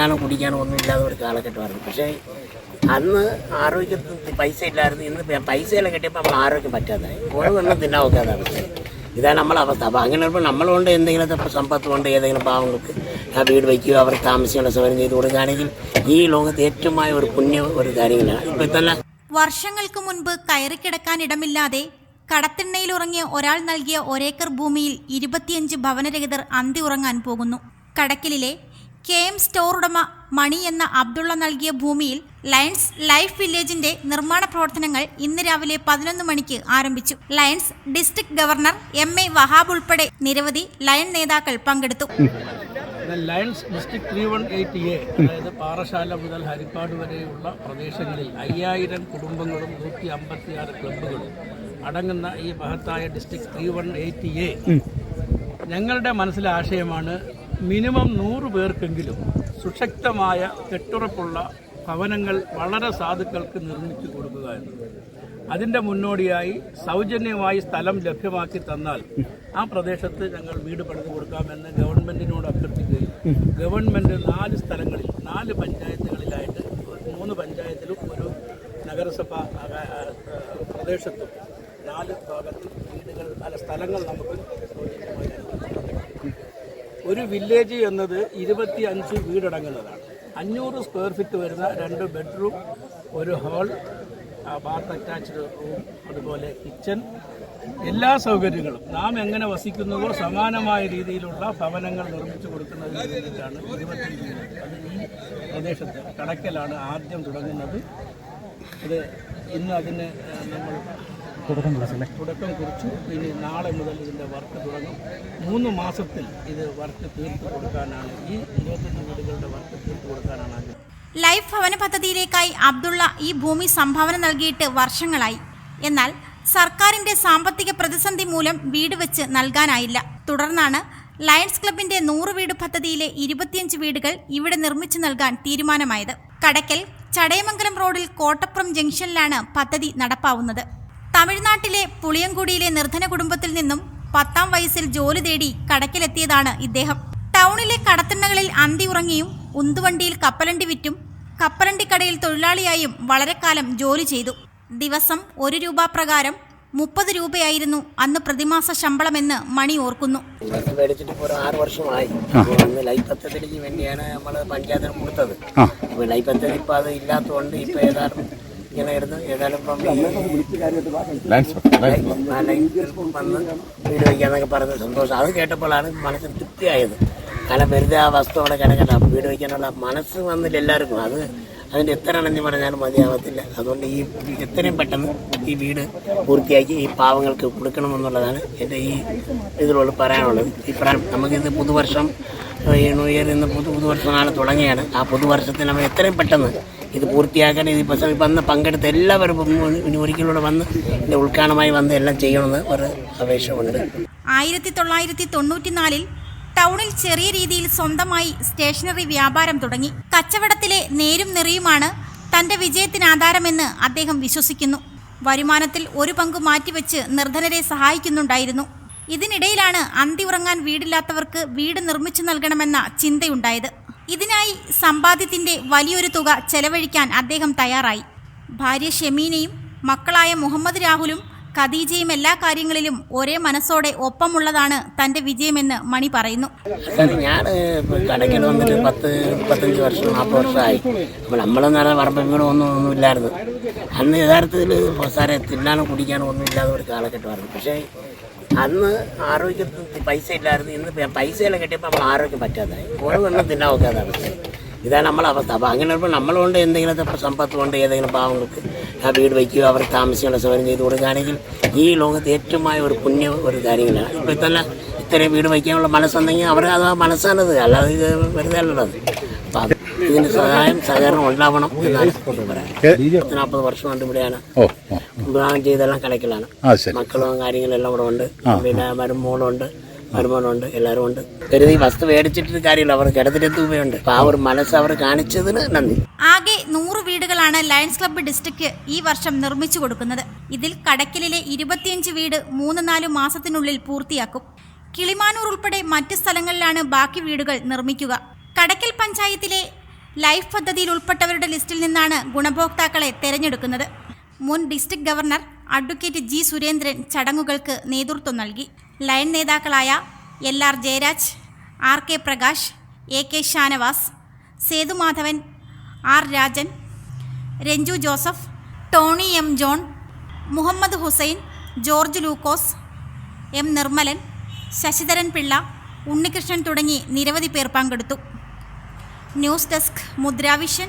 തിന്നാനും കുടിക്കാനോ ഒന്നും ഇല്ലാതെ ഒരു കാലഘട്ടമായിരുന്നു പക്ഷേ അന്ന് ആരോഗ്യത്തിന് പൈസ ഇല്ലായിരുന്നു. ഇന്ന് പൈസയെല്ലാം കിട്ടിയപ്പോൾ നമ്മൾ ആരോഗ്യം പറ്റാതായി. ഓരോ എണ്ണം തിന്നാൻ അവസ്ഥ. ഇതാണ് നമ്മളെ അവസ്ഥ. അപ്പോൾ അങ്ങനെ വരുമ്പോൾ നമ്മളുകൊണ്ട് എന്തെങ്കിലും സമ്പത്ത് കൊണ്ട് ഏതെങ്കിലും പാവങ്ങൾക്ക് ആ വീട് വയ്ക്കുക അവർ താമസിക്കേണ്ട സൗകര്യം ചെയ്ത് കൊടുക്കുകയാണെങ്കിൽ ഈ ലോകത്ത് ഏറ്റവുമായ ഒരു പുണ്യ ഒരു കാര്യങ്ങളാണ്. ഇപ്പോൾ തന്നെ വർഷങ്ങൾക്ക് മുൻപ് കയറിക്കിടക്കാൻ ഇടമില്ലാതെ കടത്തിണ്ണയിൽ ഉറങ്ങിയ ഒരാൾ നൽകിയ ഒരേക്കർ ഭൂമിയിൽ ഇരുപത്തിയഞ്ച് ഭവനരഹിതർ അന്തി ഉറങ്ങാൻ പോകുന്നു. കടക്കലിലെ കെ എം സ്റ്റോർ ഉടമ മണി എന്ന അബ്ദുള്ള നൽകിയ ഭൂമിയിൽ ലയൺസ് ലൈഫ് വില്ലേജിന്റെ നിർമ്മാണ പ്രവർത്തനങ്ങൾ ഇന്ന് രാവിലെ പതിനൊന്ന് മണിക്ക് ആരംഭിച്ചു. Lions district governor M A Wahab ഉൾപ്പെടെ നിരവധി ലയൺ നേതാക്കൾ പങ്കെടുത്തു. Lions district three one eight A അതായത് പാറശാല മുതൽ ഹരിപ്പാട് വരെയുള്ള പ്രദേശങ്ങളിൽ അയ്യായിരം കുടുംബങ്ങളും നൂറ്റി അമ്പത്തിയാറ് ക്ലബുകളും അടങ്ങുന്ന ഈ മഹത്തായ district three one eight A ഞങ്ങളുടെ മനസ്സിലെ ആശയമാണ് മിനിമം നൂറ് പേർക്കെങ്കിലും സുശക്തമായ കെട്ടുറപ്പുള്ള ഭവനങ്ങൾ വളരെ സാധുക്കൾക്ക് നിർമ്മിച്ചു കൊടുക്കുക എന്നത് അതിന്റെ മുന്നോടിയായി സൗജന്യമായി സ്ഥലം ലഭ്യമാക്കി തന്നാൽ ആ പ്രദേശത്ത് ഞങ്ങൾ വീട് പണിത് കൊടുക്കാമെന്ന് ഗവൺമെന്റിനോട് അഭ്യർത്ഥിക്കുകയും ഗവൺമെന്റ് നാല് സ്ഥലങ്ങളിൽ നാല് പഞ്ചായത്തുകളിലായിട്ട് മൂന്ന് പഞ്ചായത്തിലും ഒരു നഗരസഭ പ്രദേശത്തും നാല് ഭാഗത്തും വീടുകൾ പല സ്ഥലങ്ങൾ നമുക്ക്. ഒരു വില്ലേജ് എന്നത് ഇരുപത്തി അഞ്ച് വീടടങ്ങുന്നതാണ്. അഞ്ഞൂറ് സ്ക്വയർ ഫീറ്റ് വരുന്ന രണ്ട് ബെഡ്റൂം ഒരു ഹാൾ ബാത്ത് അറ്റാച്ച്ഡ് റൂം അതുപോലെ കിച്ചൺ എല്ലാ സൗകര്യങ്ങളും നാം എങ്ങനെ വസിക്കുന്നുവോ സമാനമായ രീതിയിലുള്ള ഭവനങ്ങൾ നിർമ്മിച്ചു കൊടുക്കുന്നതിന് വേണ്ടിയിട്ടാണ് ഇരുപത്തഞ്ച് അത് ഈ പ്രദേശത്ത് കടക്കലാണ് ആദ്യം തുടങ്ങുന്നത്. ഇത് ഇന്ന് അതിന് നമ്മൾ തുടക്കം കുറിച്ചു ഇനി നാളെ മുതൽ ഇതിന്റെ വർക്ക് തുടങ്ങും. മൂന്ന് മാസത്തിൽ ഇത് വർക്ക് തീർത്തു കൊടുക്കാനാണ്. ഈ ഇരുപത്തഞ്ച് വീടുകളുടെ വർക്ക് തീർത്തു കൊടുക്കാനാണ് ആഗ്രഹം. ലൈഫ് ഭവന പദ്ധതിയിലേക്കായി അബ്ദുള്ള ഈ ഭൂമി സംഭാവന നൽകിയിട്ട് വർഷങ്ങളായി. എന്നാൽ സർക്കാരിന്റെ സാമ്പത്തിക പ്രതിസന്ധി മൂലം വീട് വെച്ച് നൽകാനായില്ല. തുടർന്നാണ് ലയൺസ് ക്ലബിന്റെ നൂറ് വീട് പദ്ധതിയിലെ ഇരുപത്തിയഞ്ച് വീടുകൾ ഇവിടെ നിർമ്മിച്ചു നൽകാൻ തീരുമാനമായത്. കടക്കൽ ചടയമംഗലം റോഡിൽ കോട്ടപ്പുറം ജംഗ്ഷനിലാണ് പദ്ധതി നടപ്പാവുന്നത്. തമിഴ്നാട്ടിലെ പുളിയങ്കുടിയിലെ നിർധന കുടുംബത്തിൽ നിന്നും പത്താം വയസ്സിൽ ജോലി തേടി കടക്കിലെത്തിയതാണ് ഇദ്ദേഹം. ടൗണിലെ കടത്തിണ്ണകളിൽ അന്തി ഉറങ്ങിയും ഉന്തുവണ്ടിയിൽ കപ്പലണ്ടി വിറ്റും കപ്പലണ്ടിക്കടയിൽ തൊഴിലാളിയായും വളരെ കാലം ജോലി ചെയ്തു. ദിവസം ഒരു രൂപ പ്രകാരം മുപ്പത് രൂപയായിരുന്നു അന്ന് പ്രതിമാസ ശമ്പളമെന്ന് മണി ഓർക്കുന്നു. ബസ് മേടിച്ചിട്ട് ഇപ്പോൾ ഒരു ആറ് വർഷമായി. അന്ന് ലൈഫ് പദ്ധതിക്ക് വേണ്ടിയാണ് നമ്മൾ പഞ്ചായത്തിന് കൊടുത്തത്. അപ്പോൾ ലൈഫ് പദ്ധതി ഇപ്പോൾ അത് ഇല്ലാത്തതുകൊണ്ട് ഇപ്പോൾ ഏതായാലും ഇങ്ങനെ ഇരുന്ന് ഏതായാലും ഇപ്പം വന്ന് വീട് വയ്ക്കാന്നൊക്കെ പറഞ്ഞ സന്തോഷം. അത് കേട്ടപ്പോഴാണ് മനസ്സിന് തൃപ്തിയായത്. കാരണം വെറുതെ ആ വസ്തു അവിടെ കിടക്കണ്ട വീട് വയ്ക്കാനുള്ള മനസ്സ് വന്നില്ല എല്ലാവർക്കും. അത് അതിന്റെ എത്ര അണഞ്ഞു പറഞ്ഞാലും മതിയാവത്തില്ല. അതുകൊണ്ട് ഈ എത്രയും പെട്ടെന്ന് ഈ വീട് പൂർത്തിയാക്കി ഈ പാവങ്ങൾക്ക് കൊടുക്കണമെന്നുള്ളതാണ് എന്റെ ഈ ഇതിലുള്ള പറയാനുള്ളത്. പറയാൻ നമുക്കിത് പുതുവർഷം ന്യൂ ഇയർ ഇന്ന് പുതു പുതുവർഷമാണ് തുടങ്ങിയാണ് ആ പുതുവർഷത്തിൽ നമ്മൾ എത്രയും പെട്ടെന്ന് ഇത് പൂർത്തിയാക്കാൻ ഇത് ഇപ്പം വന്ന് പങ്കെടുത്ത എല്ലാവരും ഒരിക്കലൂടെ വന്ന് ഇതിന്റെ ഉദ്ഘാടനമായി വന്ന് എല്ലാം ചെയ്യണമെന്ന് ഒരു അപേക്ഷ ഉണ്ട് ആയിരത്തി തൊള്ളായിരത്തി തൊണ്ണൂറ്റിനാലിൽ ടൗണിൽ ചെറിയ രീതിയിൽ സ്വന്തമായി സ്റ്റേഷനറി വ്യാപാരം തുടങ്ങി. കച്ചവടത്തിലെ നേരും നിറയുമാണ് തന്റെ വിജയത്തിന് ആധാരമെന്ന് അദ്ദേഹം വിശ്വസിക്കുന്നു. വരുമാനത്തിൽ ഒരു പങ്ക് മാറ്റിവെച്ച് നിർധനരെ സഹായിക്കുന്നുണ്ടായിരുന്നു. ഇതിനിടയിലാണ് അന്തി ഉറങ്ങാൻ വീടില്ലാത്തവർക്ക് വീട് നിർമ്മിച്ചു നൽകണമെന്ന ചിന്തയുണ്ടായത്. ഇതിനായി സമ്പാദ്യത്തിന്റെ വലിയൊരു തുക ചെലവഴിക്കാൻ അദ്ദേഹം തയ്യാറായി. ഭാര്യ ഷെമീനയും മക്കളായ മുഹമ്മദ് രാഹുലും ഖദീജയും എല്ലാ കാര്യങ്ങളിലും ഒരേ മനസ്സോടെ ഒപ്പമുള്ളതാണ് തന്റെ വിജയമെന്ന് മണി പറയുന്നു. ഞാൻ കടയ്ക്കൽ വന്നിട്ട് പത്ത് മുപ്പത്തഞ്ച് വർഷം നാൽപ്പത് വർഷമായി. അപ്പോൾ നമ്മളെന്ന് പറഞ്ഞാൽ പറമ്പ് വീടും ഒന്നും ഒന്നും ഇല്ലായിരുന്നു അന്ന് യഥാർത്ഥത്തിൽ സാറെ തിന്നാനും കുടിക്കാനും ഒന്നും ഇല്ലാതെ ഒരു കാലഘട്ടമായിരുന്നു പക്ഷേ അന്ന് ആരോഗ്യത്തിന് പൈസ ഇല്ലായിരുന്നു. ഇന്ന് പൈസയെല്ലാം കിട്ടിയപ്പോൾ നമ്മൾ ആരോഗ്യം പറ്റാതായി. ഓരോ വെള്ളം തിന്നാൻ നോക്കാതെ അവസ്ഥ. ഇതാണ് നമ്മളെ അവസ്ഥ. അപ്പോൾ അങ്ങനെ ഇപ്പോൾ നമ്മളുകൊണ്ട് എന്തെങ്കിലും സമ്പത്ത് കൊണ്ട് ഏതെങ്കിലും പാവങ്ങൾക്ക് ആ വീട് വയ്ക്കുകയോ അവർ താമസിക്കേണ്ട സൗകര്യം ചെയ്ത് കൊടുക്കുകയാണെങ്കിൽ ഈ ലോകത്ത് ഏറ്റവുമായ ഒരു പുണ്യ ഒരു കാര്യങ്ങളാണ്. ഇപ്പോൾ തന്നെ ഇത്രയും വീട് വയ്ക്കാനുള്ള മനസ്സുണ്ടെങ്കിൽ അവർ അത് മനസ്സാണത്. അല്ലാതെ ഇത് വെറുതെ അല്ലത് അപ്പം അത് ഇതിന് സഹായം സഹകരണം ഉണ്ടാവണം എന്നാണ് പറയാം നാൽപ്പത് വർഷം കൊണ്ട് ഇവിടെയാണ് വിവാഹം ചെയ്തെല്ലാം ശരി. മക്കളും കാര്യങ്ങളെല്ലാം ഇവിടെ ഉണ്ട്. പിന്നെ മരുമോളുണ്ട് മരുമോനുണ്ട് എല്ലാവരും ഉണ്ട്. കരുതി വസ്തു മേടിച്ചിട്ട് കാര്യമില്ല അവർ കിടത്തിട്ട് രൂപയുണ്ട് ആ ഒരു മനസ്സ് അവർ കാണിച്ചതിന് നന്ദി. ആകെ നൂറ് വീടുകളാണ് ലയൺസ് ക്ലബ്ബ് ഡിസ്ട്രിക്ട് ഈ വർഷം നിർമ്മിച്ചു കൊടുക്കുന്നത്. ഇതിൽ കടക്കലിലെ ഇരുപത്തിയഞ്ച് വീട് മൂന്ന് നാല് മാസത്തിനുള്ളിൽ പൂർത്തിയാക്കും. കിളിമാനൂർ ഉൾപ്പെടെ മറ്റ് സ്ഥലങ്ങളിലാണ് ബാക്കി വീടുകൾ നിർമ്മിക്കുക. കടക്കൽ പഞ്ചായത്തിലെ ലൈഫ് പദ്ധതിയിൽ ഉൾപ്പെട്ടവരുടെ ലിസ്റ്റിൽ നിന്നാണ് ഗുണഭോക്താക്കളെ തെരഞ്ഞെടുക്കുന്നത്. മുൻ district governor advocate G Surendran ചടങ്ങുകൾക്ക് നേതൃത്വം നൽകി. ലയൺ നേതാക്കളായ L R Jayaraj R K Prakash A K Shanavas Sethumadhavan R Rajan Ranju Joseph Tony M John Muhammad Hussain George Lukose M Nirmalan Sasidharan Pillai Unnikrishnan തുടങ്ങി നിരവധി പേർ പങ്കെടുത്തു. News desk Mudra Vision